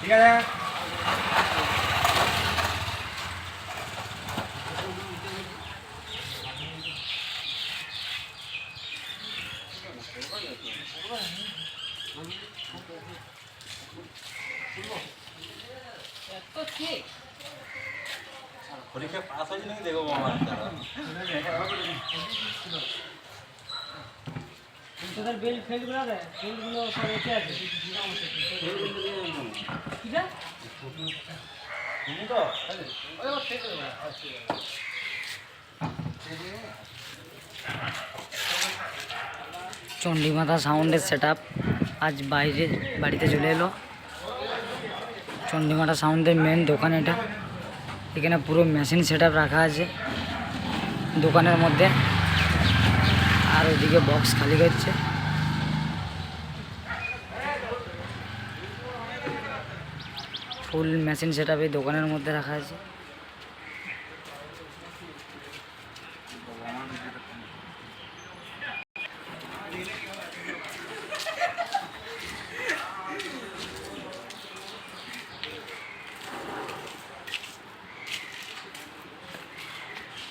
ঠিক আছে পরীক্ষা পাস হয়েছে নাকি দেখবো আমার তোদের বেল ফেলগুলো রে ফেলগুলো সব এসে আছে। কিটা সাউন্ডের সেট আজ বাইরে বাড়িতে চলে এলো। চণ্ডীমাতা সাউন্ডের মেন দোকান এটা। এখানে পুরো মেশিন সেট রাখা আছে। দোকানের মধ্যে আর ওইদিকে বক্স খালি করছে। ফুল মেশিন সেট দোকানের মধ্যে রাখা আছে।